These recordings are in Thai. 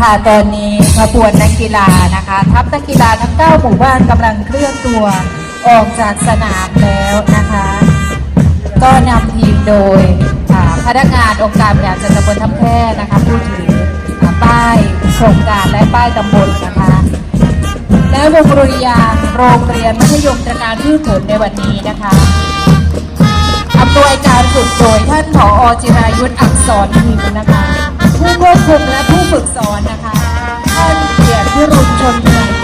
ค่ะตอนนี้ขบวนนักกีฬานะคะ ทัพนักกีฬาทั้ง 9 หมู่บ้านกำลังเคลื่อนตัวออกจากสนามแล้วนะคะ ก็นำทีมโดยพนักงานองค์การบริหารจัดตำบลทับแพร่นะคะผู้ถือป้ายโครงการและป้ายตำบลนะคะ และวงรุริยาโรงเรียนมัธยมตระนาที่ผลในวันนี้นะคะอำนวยการฝึกโดยท่านผอจิรายุทธ์อักษรพีมนะคะ ผู้ควบคุมและผู้ ฝึกสอนนะคะท่านเกียรติพิรุณชนเมือง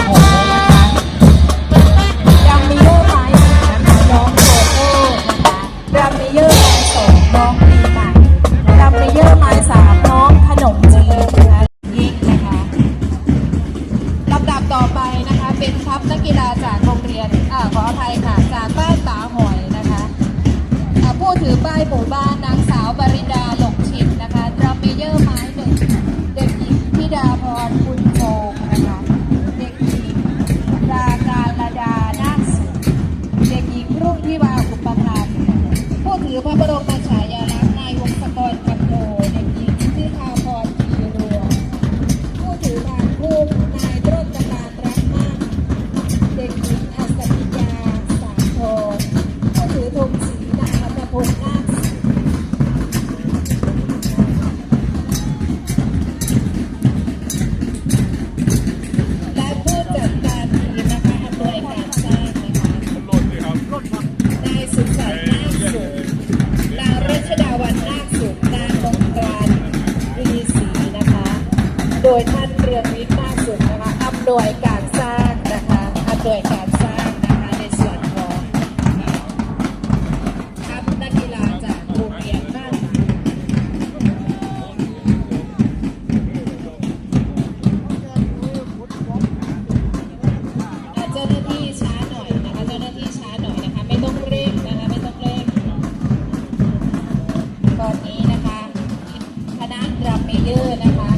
เมเยอร์นะคะ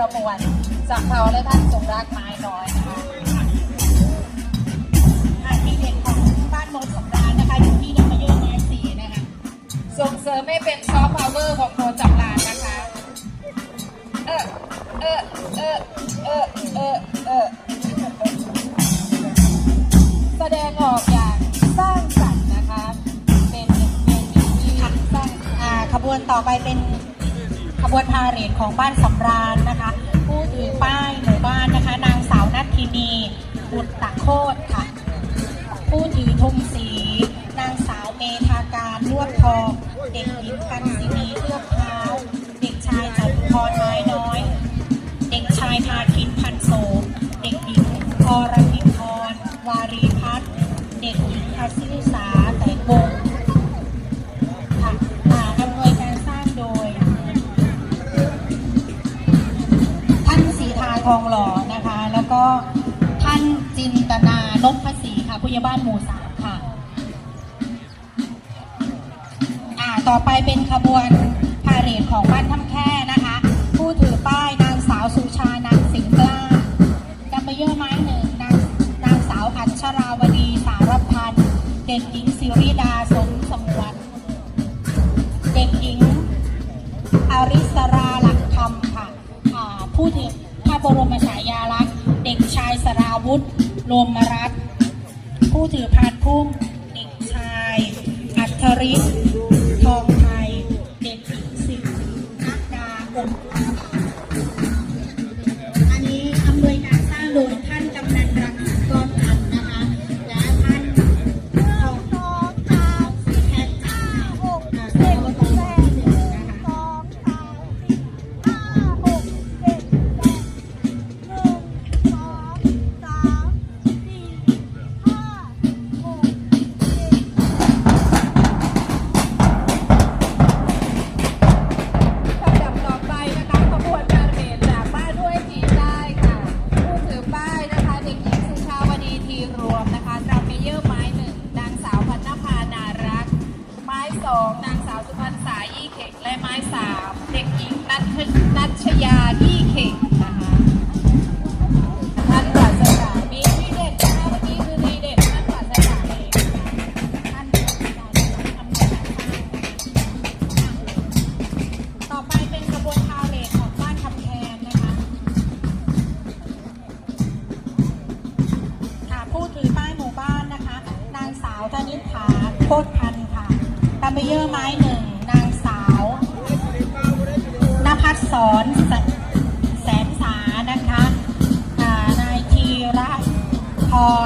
ประมวลจากเขาและท่านสงรักไม้น้อยนะคะทีเด็ดของบ้านโมสงรานนะคะอยู่ที่นครยไม้สีนะคะส่งเสริมให้เป็นซอฟต์พาวเวอร์ของโมจับลานนะคะ เออเออเออเออเออเออแสดงออกอย่างสร้างสรรค์นะคะ เป็นเป็นที่สร้างขบวนต่อไปเป็น ขบวนพาเหรดของบ้านสำราญนะคะ ผู้ถือป้ายหมู่บ้านนะคะ นางสาวนัทธินีบุตรตะโคตค่ะ ผู้ถือธงสี นางสาวเมธาการลวดทอง เด็กหญิงกันศินีเลือกเท้า เด็กชายจตุพรไม้น้อย ต่อไปเป็นขบวนพาเหรดของบ้านถ้ำแค่นะคะ ผู้ถือป้ายนางสาวสุชานางสิงกล้าดัมเบลเยอร์ไม้หนึ่งนางนางสาวอัญชราวดีสารพันธ์เด็กหญิงสิริดาสมสมวนเด็กหญิงอาริสราหลักธรรมค่ะอ่าผู้ถือพระบรมฉายาลักษณ์เด็กชายสราวุธโลมรัตผู้ถือพานพุ่มเด็กชายอัธริศ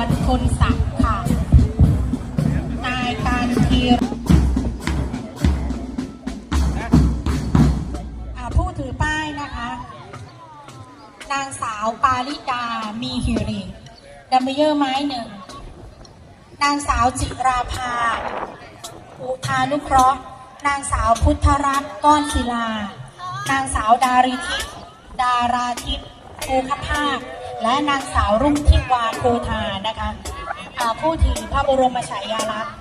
รคุณศักดิ์ค่ะ นายการทีอ่าผู้ถือป้ายนะคะ นางสาวปาริดา มีหิริดัมเบลเยอร์ไม้หนึ่ง นางสาวจิราภา อุทานุเคราะห์ นางสาวพุทธรัตน์ก้อนศิลา นางสาวดาริทิดาราทิพย์ภูขภาค และนางสาวรุ่งทิวาโคทานะคะผู้ถือพระบรมฉายาลักษณ์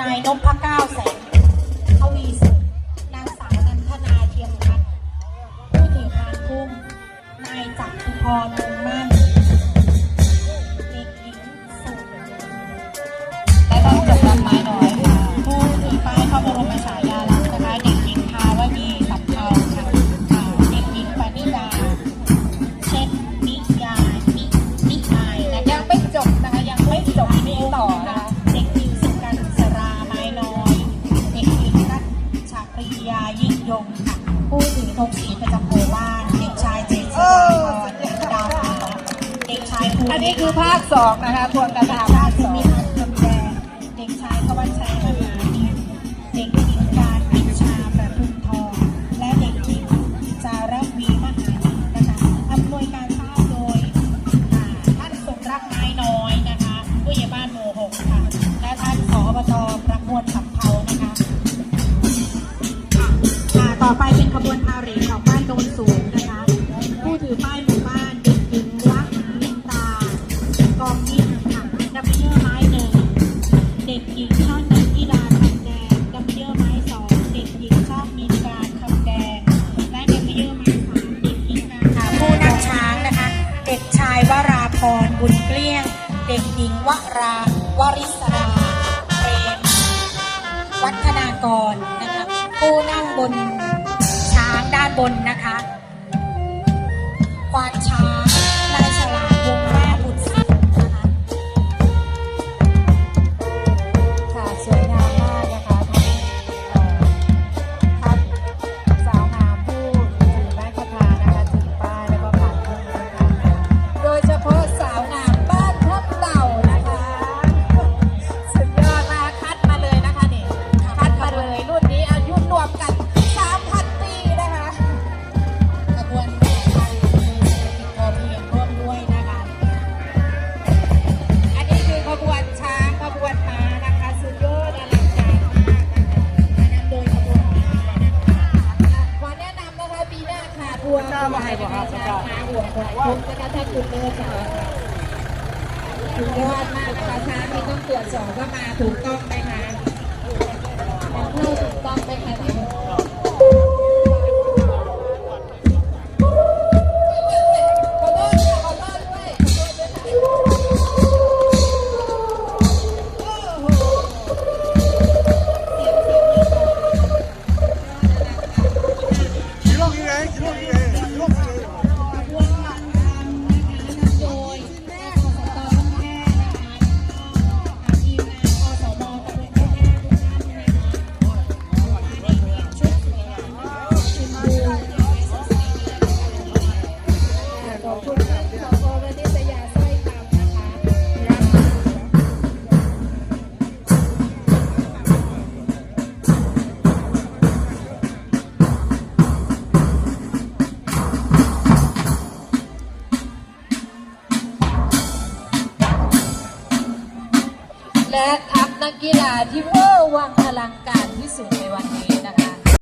นายนพเก้าแสงทวีสุขนางสาวนันทนาเทียมพัฒน์ผู้ถือพานพุ่มนายจักรพร ธิยายิ่งยงค่ะผู้ถือธงสีประจำโคว่านเด็กชายเจษฎาพรดาวเด็กชายภูอันนี้คือภาคสองนะคะทวนกระดาทาราภาคช ราวริศราเปรมวัฒนากรนะคะผู้นั่งบนช้างด้านบนนะ ถูกยอดมากนะคะที่ต้องตรวจสอบว่มาถูกต้องไหมคะเข้าถูกต้องไหมคะ এক আপনাকে রাজীব